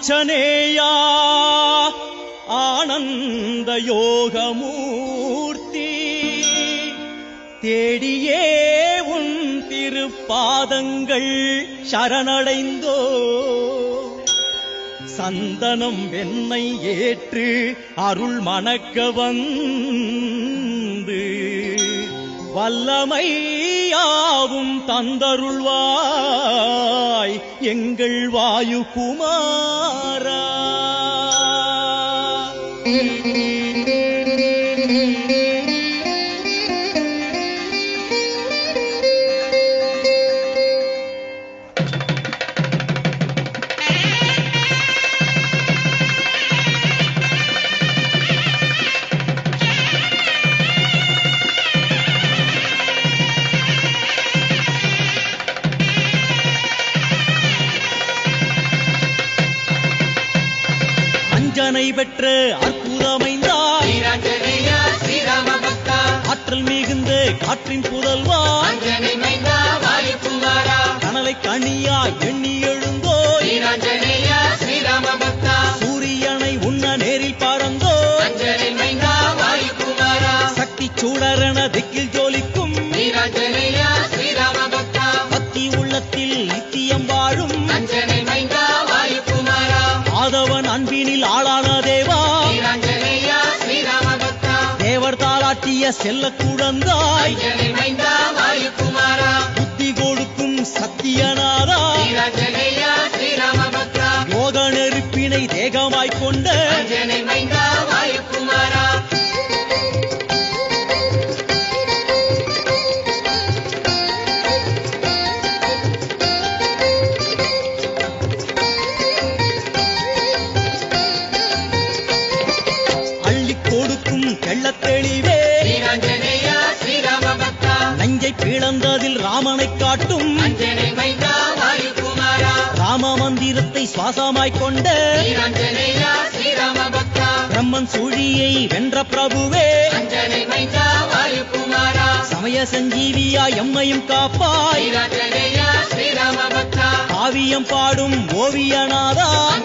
காஞ்சனேயா ஆனந்த யோகமூர்த்தி தேடியே உன் திருப்பாதங்கள் சரணடைந்தோ. சந்தனம் வெண்ணை ஏற்று அருள் மணக்க வந்து வல்லமை யாவும் தந்தருள்வாய் எங்கள் வாயு குமாரா அஞ்சனை பெற்ற அற்புதமைந்தாய். ஆற்றல் மிகுந்த காற்றின் புதல்வா கனலை கனியாய் எண்ணி பக்தா சூரியனை உண்ண நேரில் வாயுகுமாரா சக்தி சூடரென செல்ல குழந்தாய். புத்தி கொடுக்கும் பக்தா யோக நெருப்பினை தேகமாய்க் கொண்ட ராமனைக் காட்டும். ராம மந்திரத்தை சுவாசமாய்க் கொண்ட பிரம்மன் சுழியை வென்ற பிரபுவே. சமய சஞ்சீவியா எம்மையும் காப்பாய். காவியம் பாடும் ஓவியநாதா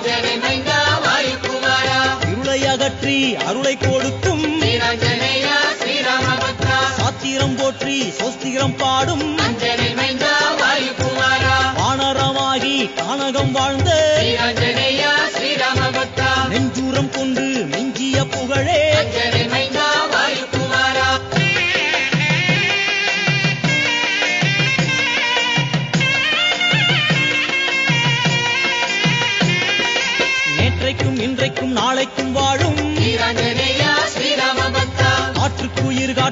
போற்றி சோஸ்திரம் பாடும். வானரமாகி கானகம் வாழ்ந்த நெஞ்சூரம் கொண்டு மிஞ்சிய புகழே. நாளைக்கும்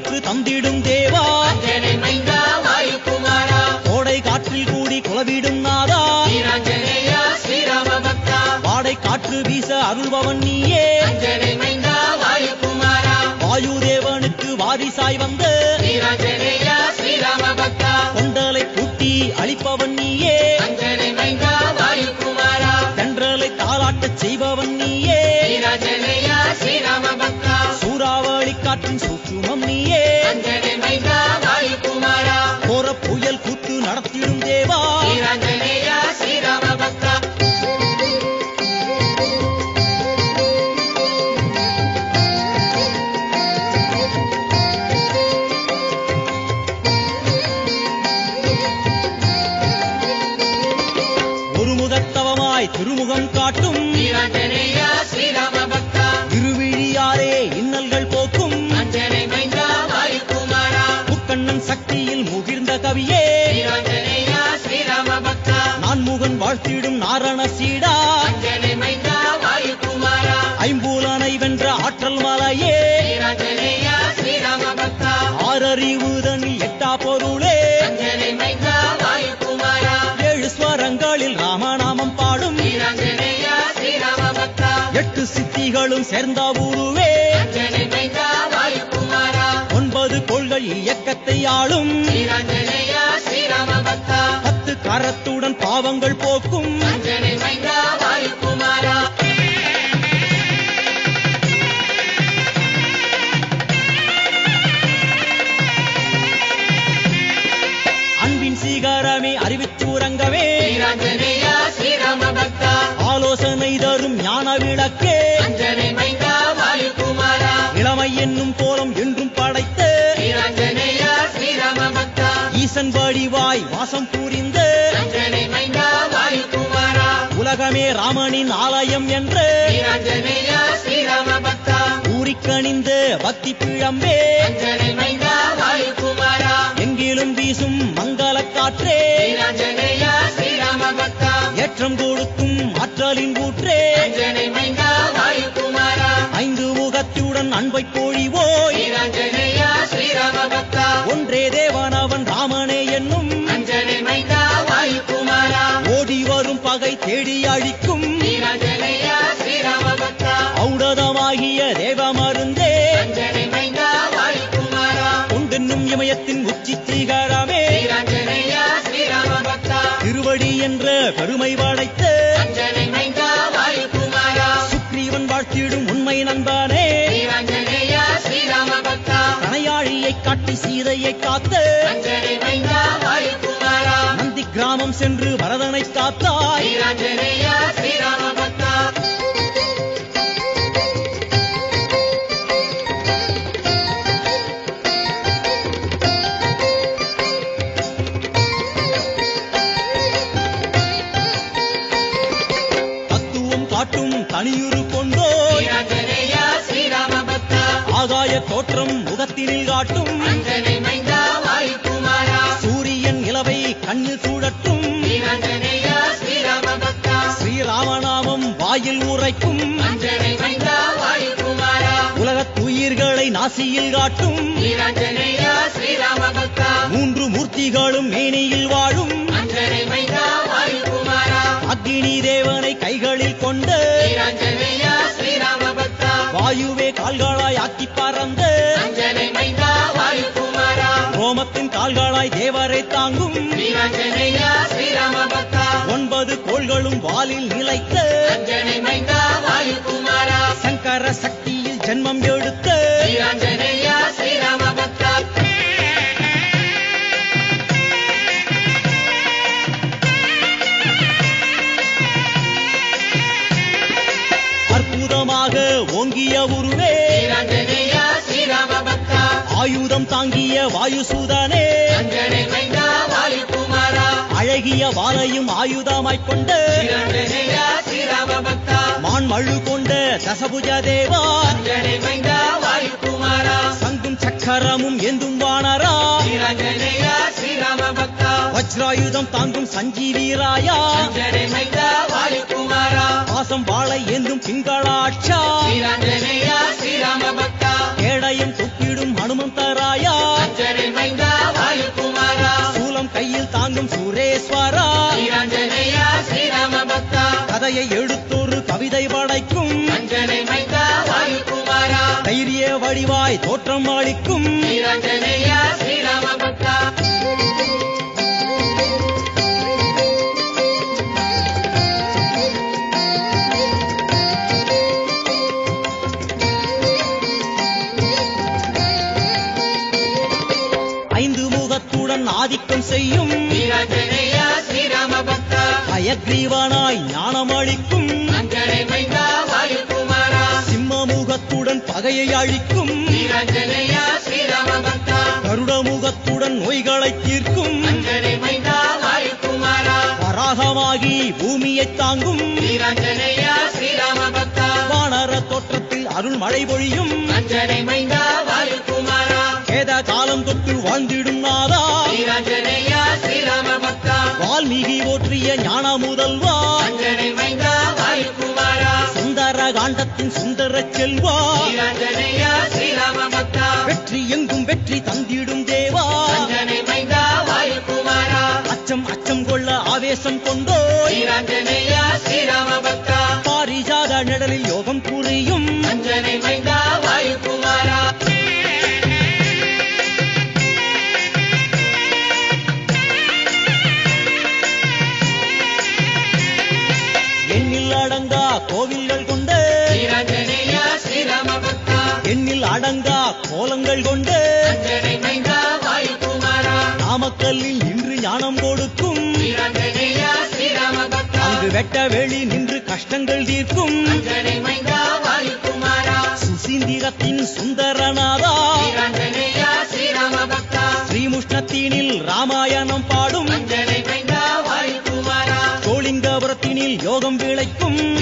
காற்று தந்திடும் தேவா. கோடை காற்றில் கூடி குலவிடும் நாதா. வாடை காற்று வீச அருள்பவன் நீயே. வாயு தேவனுக்கு வாரிசாய் வந்த. கொண்டலை கூட்டி அழிப்பவன் நீயே. தென்றலை தாளாட்டச் செய்பவன் நீயே. ஸ்ரீராம பக்தா காற்றின் சூற்றுமம் நீயே வாழ்த்திடும் நாரண சீடா அஞ்சனை மைந்தா வாயுகுமாரா. ஐம்பூலனை வென்ற ஆற்றல் மலையே. ஆறறிவுதனில் எட்டா பொருளே. ஏழு ஸ்வரங்களில் ராமநாமம் பாடும். எட்டு சித்திகளும் சேர்ந்த உருவே ஒன்பது கொள்கை இயக்கத்தை ஆளும். பத்து கரத்துடன் பாவங்கள் போக்கும். ராமனின் ஆலயம் என்று ஸ்ரீராம பக்தா பிழம்பே எங்கிலும் வீசும் மங்கள காற்றே. ஏற்றம் கொடுக்கும் ஆற்றலின் ஊற்றே. ஐந்து முகத்துடன் அன்பை பொழிவோய். பகை தேடி அழிக்கும் ஔடதமாகிய தேவ மருந்தே கொண்டென்னும் இமயத்தின் உச்சி சிகரமே திருவடி என்ற பெருமை படைத்த வாயுகுமாரா சுக்ரீவன் வாழ்த்திடும் உண்மை நண்பனே. கணையாழியை காட்டி சீதையை காத்த ஸ்ரீராம பக்தா ஆகாய தோற்றம் முகத்தினில் காட்டும் சூரியன் நிலவை கண்ணில் வாயில் உரைக்கும். அஞ்சனை மைந்தா வாயுகுமாரா உலகத் துயிர்களை நாசியில் காட்டும். மூன்று மூர்த்திகளும் மேனியில் வாழும். அக்னி தேவனை கைகளில் கொண்ட. வாயுவே கால்களாய் ஆக்கி பறந்த. ரோமத்தின் கால்களாய் தேவரை தாங்கும். ஒன்பது கோள்களும் வாலில் நிலைத்த. ஆயுதம் தாங்கிய வாயுசூதனே. அழகிய வாளையும் ஆயுதமாய்க் கொண்ட பக்தா மான்மழு கொண்ட தசபுஜ தேவா. சங்கும் சக்கரமும் எந்தும் வானரா. வஜ்ராயுதம் தாங்கும் சஞ்சீவீராயா. பாசம் வாளை ஏந்தும் பிங்களாட்சா கதையை எடுத்தொரு கவிதை படைக்கும். தைரிய வடிவாய் தோற்றம் அளிக்கும். ஐந்து முகத்துடன் ஆதிக்கம் செய்யும். அயக்ரீவனாய் பகையை அழிக்கும். வீராஞ்சனேயா ஸ்ரீராம பக்தா கருட முகத்துடன் நோய்களை தீர்க்கும் வராகமாகி பூமியை தாங்கும். வானர தோற்றத்தில் அருள் மழை பொழியும். வேத காலம் தொட்டு வாழ்ந்திடும் நாதா. வால்மீகி ஓற்றிய ஞான முதல்வா காண்டத்தின் சுந்தர செல்வா. வெற்றி எங்கும் வெற்றி தந்திடும் தேவா. அச்சம் அச்சம் கொள்ள ஆவேசம் பக்தா பாரிஜாத நிழலில் யோகம் அங்கு வெட்ட வெளி நின்று கஷ்டங்கள் தீர்க்கும். சுசீந்திரத்தின் சுந்தரநாதா. ஸ்ரீமுஷ்ணத்தீனில் ராமாயணம் பாடும். சோளிங்கபுரத்தினில் யோகம் விளைக்கும்.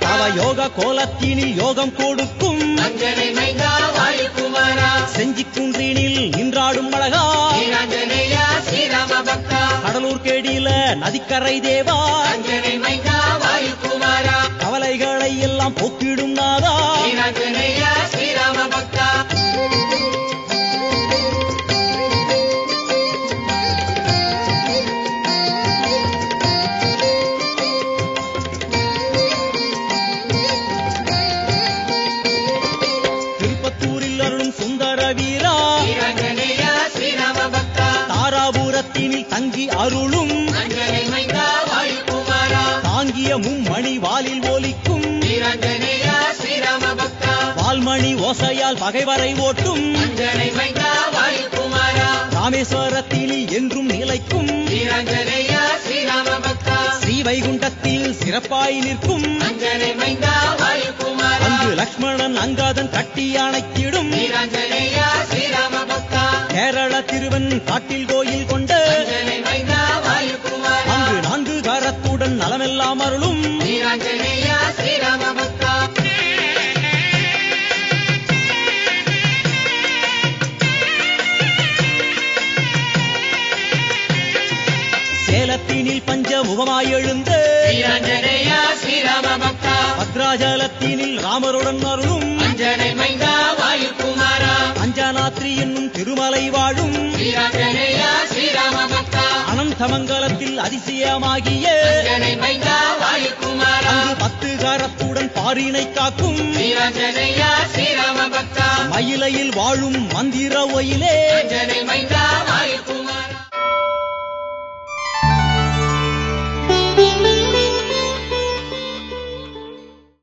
அவ யோக கோலத்தினில் யோகம் கொடுக்கும். நதிக்கரை தேவா. கவலைகளை எல்லாம் போக்கிடும் நாதா. பகைவரை ஓட்டும். ராமேஸ்வரத்தினில் என்றும் நிலைக்கும். ஸ்ரீ வைகுண்டத்தில் சிறப்பாய் நிற்கும். அங்கு லக்ஷ்மணன் அங்காதன் கட்டி அணைத்திடும் கேரள திருவன் காட்டில் கோயில் கொண்ட முகமாய் எழுந்து பத்ராஜலத்தினில் ராமருடன் அருளும் அஞ்சனை மைந்தா வாயுகுமாரா அஞ்சனாத்ரி என்னும் திருமலை வாழும் அனந்தமங்கலத்தில் அதிசயமாகிய பத்து கரத்துடன் பாரினை காக்கும் மயிலையில் வாழும் மந்திர ஒயிலே